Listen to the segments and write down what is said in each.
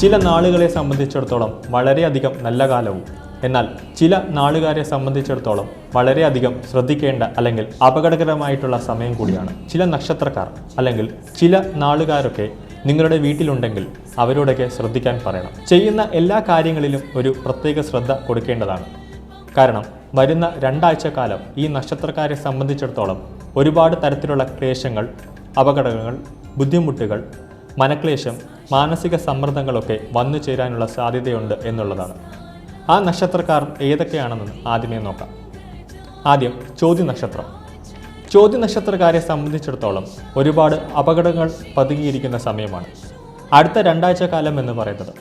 ചില നാളുകളെ സംബന്ധിച്ചിടത്തോളം വളരെയധികം നല്ല കാലവും. എന്നാൽ ചില നാളുകാരെ സംബന്ധിച്ചിടത്തോളം വളരെയധികം ശ്രദ്ധിക്കേണ്ട അല്ലെങ്കിൽ അപകടകരമായിട്ടുള്ള സമയം കൂടിയാണ് ചില നക്ഷത്രക്കാർ അല്ലെങ്കിൽ ചില നാളുകാരൊക്കെ നിങ്ങളുടെ വീട്ടിലുണ്ടെങ്കിൽ അവരോടൊക്കെ ശ്രദ്ധിക്കാൻ പറയണം. ചെയ്യുന്ന എല്ലാ കാര്യങ്ങളിലും ഒരു പ്രത്യേക ശ്രദ്ധ കൊടുക്കേണ്ടതാണ്. കാരണം വരുന്ന രണ്ടാഴ്ച കാലം ഈ നക്ഷത്രക്കാരെ സംബന്ധിച്ചിടത്തോളം ഒരുപാട് തരത്തിലുള്ള ക്ലേശങ്ങൾ അപകടങ്ങൾ ബുദ്ധിമുട്ടുകൾ മനക്ലേശം മാനസിക സമ്മർദ്ദങ്ങളൊക്കെ വന്നു ചേരാനുള്ള സാധ്യതയുണ്ട് എന്നുള്ളതാണ്. ആ നക്ഷത്രക്കാർ ഏതൊക്കെയാണെന്ന് ആദ്യമേ നോക്കാം. ആദ്യം ചോദ്യ നക്ഷത്രം ചോദ്യ നക്ഷത്രക്കാരെ സംബന്ധിച്ചിടത്തോളം ഒരുപാട് അപകടങ്ങൾ പതുങ്ങിയിരിക്കുന്ന സമയമാണ്. അടുത്ത രണ്ടാഴ്ച കാലം എന്ന് പറയുന്നത്.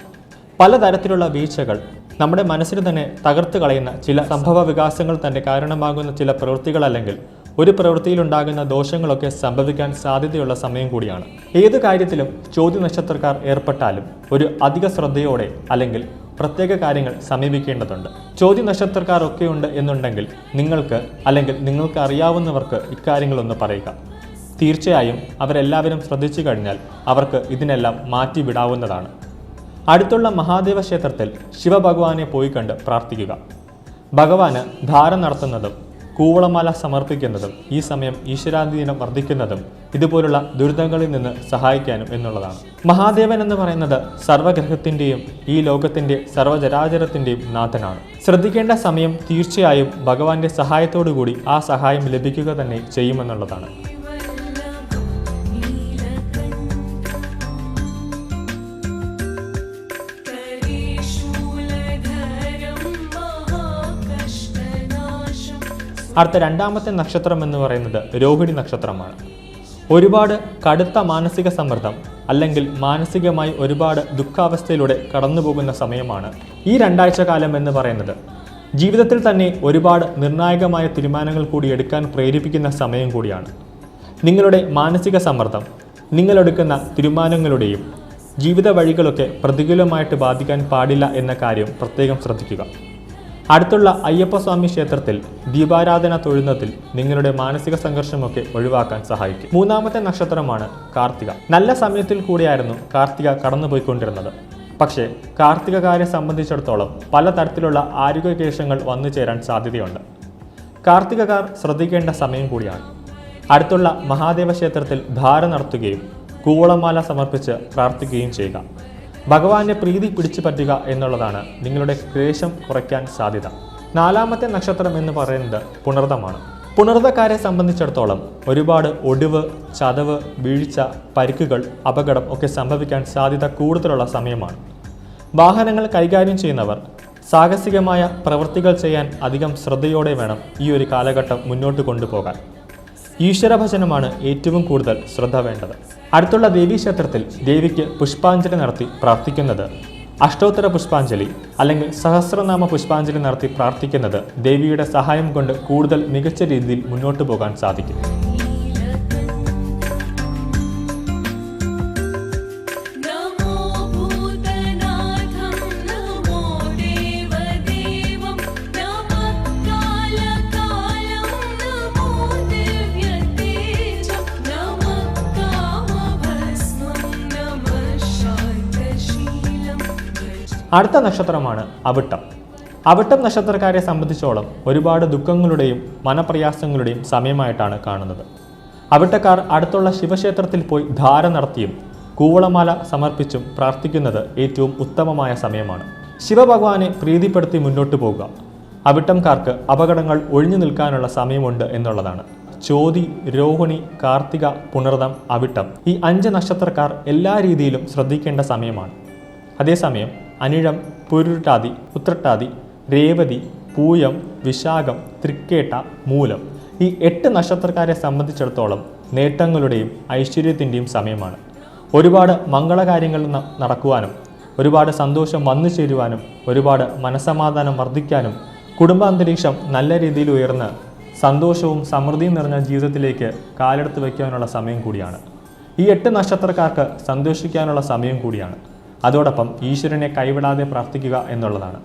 പലതരത്തിലുള്ള വീഴ്ചകൾ നമ്മുടെ മനസ്സിന് തന്നെ തകർത്ത് കളയുന്ന ചില സംഭവ വികാസങ്ങൾ തന്നെ കാരണമാകുന്ന ചില പ്രവൃത്തികൾ അല്ലെങ്കിൽ ഒരു പ്രവൃത്തിയിലുണ്ടാകുന്ന ദോഷങ്ങളൊക്കെ സംഭവിക്കാൻ സാധ്യതയുള്ള സമയം കൂടിയാണ്. ഏത് കാര്യത്തിലും ചോദ്യ നക്ഷത്രക്കാർ ഏർപ്പെട്ടാലും ഒരു അധിക ശ്രദ്ധയോടെ അല്ലെങ്കിൽ പ്രത്യേക കാര്യങ്ങൾ സമീപിക്കേണ്ടതുണ്ട്. ചോദ്യ നക്ഷത്രക്കാർ ഒക്കെ ഉണ്ട് എന്നുണ്ടെങ്കിൽ നിങ്ങൾക്ക് അല്ലെങ്കിൽ നിങ്ങൾക്ക് അറിയാവുന്നവർക്ക് ഇക്കാര്യങ്ങളൊന്ന് പറയുക. തീർച്ചയായും അവരെല്ലാവരും ശ്രദ്ധിച്ചു കഴിഞ്ഞാൽ അവർക്ക് ഇതിനെല്ലാം മാറ്റിവിടാവുന്നതാണ് അടുത്തുള്ള മഹാദേവ ക്ഷേത്രത്തിൽ ശിവഭഗവാനെ പോയി കണ്ട് പ്രാർത്ഥിക്കുക. ഭഗവാന് ധാര നടത്തുന്നതും കൂവളമാല സമർപ്പിക്കുന്നതും ഈ സമയം ഈശ്വരാധീനം വർദ്ധിക്കുന്നതും ഇതുപോലുള്ള ദുരിതങ്ങളിൽ നിന്ന് സഹായിക്കാനും എന്നുള്ളതാണ്. മഹാദേവൻ എന്ന് പറയുന്നത് സർവഗ്രഹത്തിന്റെയും ഈ ലോകത്തിന്റെ സർവചരാചരത്തിന്റെയും നാഥനാണ്. ശ്രദ്ധിക്കേണ്ട സമയം തീർച്ചയായും ഭഗവാന്റെ സഹായത്തോടു കൂടി ആ സഹായം ലഭിക്കുക തന്നെ ചെയ്യുമെന്നുള്ളതാണ്. അടുത്ത രണ്ടാമത്തെ നക്ഷത്രം എന്ന് പറയുന്നത് രോഹിണി നക്ഷത്രമാണ്. ഒരുപാട് കടുത്ത മാനസിക സമ്മർദ്ദം അല്ലെങ്കിൽ മാനസികമായി ഒരുപാട് ദുഃഖാവസ്ഥയിലൂടെ കടന്നുപോകുന്ന സമയമാണ് ഈ രണ്ടാഴ്ച കാലം എന്ന് പറയുന്നത്. ജീവിതത്തിൽ തന്നെ ഒരുപാട് നിർണായകമായ തീരുമാനങ്ങൾ കൂടി എടുക്കാൻ പ്രേരിപ്പിക്കുന്ന സമയം കൂടിയാണ്. നിങ്ങളുടെ മാനസിക സമ്മർദ്ദം നിങ്ങളെടുക്കുന്ന തീരുമാനങ്ങളുടെയും ജീവിത വഴികളൊക്കെ പ്രതികൂലമായിട്ട് ബാധിക്കാൻ പാടില്ല എന്ന കാര്യം പ്രത്യേകം ശ്രദ്ധിക്കുക. അടുത്തുള്ള അയ്യപ്പസ്വാമി ക്ഷേത്രത്തിൽ ദീപാരാധന തൊഴുന്നതിൽ നിങ്ങളുടെ മാനസിക സംഘർഷമൊക്കെ ഒഴിവാക്കാൻ സഹായിക്കും. മൂന്നാമത്തെ നക്ഷത്രമാണ് കാർത്തിക. നല്ല സമയത്തിൽ കൂടിയായിരുന്നു കാർത്തിക കടന്നുപോയിക്കൊണ്ടിരുന്നത്. പക്ഷേ കാർത്തികകാരെ സംബന്ധിച്ചിടത്തോളം പലതരത്തിലുള്ള ആരോഗ്യകേശങ്ങൾ വന്നു ചേരാൻ സാധ്യതയുണ്ട്. കാർത്തികകാർ ശ്രദ്ധിക്കേണ്ട സമയം കൂടിയാണ്. അടുത്തുള്ള മഹാദേവ ക്ഷേത്രത്തിൽ ധാര നടത്തുകയും കൂവളമാല സമർപ്പിച്ച് പ്രാർത്ഥിക്കുകയും ചെയ്യുക. ഭഗവാന്റെ പ്രീതി പിടിച്ചു പറ്റുക എന്നുള്ളതാണ് നിങ്ങളുടെ ക്ലേശം കുറയ്ക്കാൻ സാധ്യത. നാലാമത്തെ നക്ഷത്രം എന്ന് പറയുന്നത് പുണർദമാണ്. പുണർദക്കാരെ സംബന്ധിച്ചിടത്തോളം ഒരുപാട് ഒടിവ് ചതവ് വീഴ്ച പരിക്കുകൾ അപകടം ഒക്കെ സംഭവിക്കാൻ സാധ്യത കൂടുതലുള്ള സമയമാണ്. വാഹനങ്ങൾ കൈകാര്യം ചെയ്യുന്നവർ സാഹസികമായ പ്രവൃത്തികൾ ചെയ്യാൻ അധികം ശ്രദ്ധയോടെ വേണം ഈ ഒരു കാലഘട്ടം മുന്നോട്ട് കൊണ്ടുപോകാൻ. ഈശ്വരഭജനമാണ് ഏറ്റവും കൂടുതൽ ശ്രദ്ധ വേണ്ടത്. അടുത്തുള്ള ദേവീക്ഷേത്രത്തിൽ ദേവിക്ക് പുഷ്പാഞ്ജലി നടത്തി പ്രാർത്ഥിക്കുന്നത്. അഷ്ടോത്തര പുഷ്പാഞ്ജലി അല്ലെങ്കിൽ സഹസ്രനാമ പുഷ്പാഞ്ജലി നടത്തി പ്രാർത്ഥിക്കുന്നത് ദേവിയുടെ സഹായം കൊണ്ട് കൂടുതൽ മികച്ച രീതിയിൽ മുന്നോട്ട് പോകാൻ സാധിക്കും. അടുത്ത നക്ഷത്രമാണ് അവിട്ടം. അവിട്ടം നക്ഷത്രക്കാരെ സംബന്ധിച്ചോളം ഒരുപാട് ദുഃഖങ്ങളുടെയും മനപ്രയാസങ്ങളുടെയും സമയമായിട്ടാണ് കാണുന്നത്. അവിട്ടക്കാർ അടുത്തുള്ള ശിവക്ഷേത്രത്തിൽ പോയി ധാര നടത്തിയും കൂവളമാല സമർപ്പിച്ചും പ്രാർത്ഥിക്കുന്നത് ഏറ്റവും ഉത്തമമായ സമയമാണ്. ശിവഭഗവാനെ പ്രീതിപ്പെടുത്തി മുന്നോട്ട് പോകുക അവിട്ടംകാർക്ക് അപകടങ്ങൾ ഒഴിഞ്ഞു നിൽക്കാനുള്ള സമയമുണ്ട് എന്നുള്ളതാണ്. ചോതി രോഹിണി കാർത്തിക പുണർദം അവിട്ടം ഈ അഞ്ച് നക്ഷത്രക്കാർ എല്ലാ രീതിയിലും ശ്രദ്ധിക്കേണ്ട സമയമാണ്. അതേസമയം അനിഴം പുരുട്ടാതി ഉത്രട്ടാതി രേവതി പൂയം വിശാഖം തൃക്കേട്ട മൂലം. ഈ എട്ട് നക്ഷത്രക്കാരെ സംബന്ധിച്ചിടത്തോളം നേട്ടങ്ങളുടെയും ഐശ്വര്യത്തിന്റെയും സമയമാണ്. ഒരുപാട് മംഗളകാര്യങ്ങൾ നടക്കുവാനും ഒരുപാട് സന്തോഷം വന്നു ചേരുവാനും ഒരുപാട് മനസമാധാനം വർദ്ധിക്കാനും കുടുംബാന്തരീക്ഷം നല്ല രീതിയിൽ ഉയർന്ന് സന്തോഷവും സമൃദ്ധിയും നിറഞ്ഞ ജീവിതത്തിലേക്ക് കാലെടുത്ത് വയ്ക്കാനുള്ള സമയം കൂടിയാണ്. ഈ എട്ട് നക്ഷത്രക്കാർക്ക് സന്തോഷിക്കാനുള്ള സമയം കൂടിയാണ്. അതോടൊപ്പം ഈശ്വരനെ കൈവിടാതെ പ്രാർത്ഥിക്കുക എന്നുള്ളതാണ്.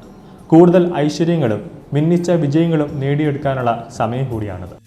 കൂടുതൽ ഐശ്വര്യങ്ങളും മിന്നിച്ച വിജയങ്ങളും നേടിയെടുക്കാനുള്ള സമയം കൂടിയാണത്.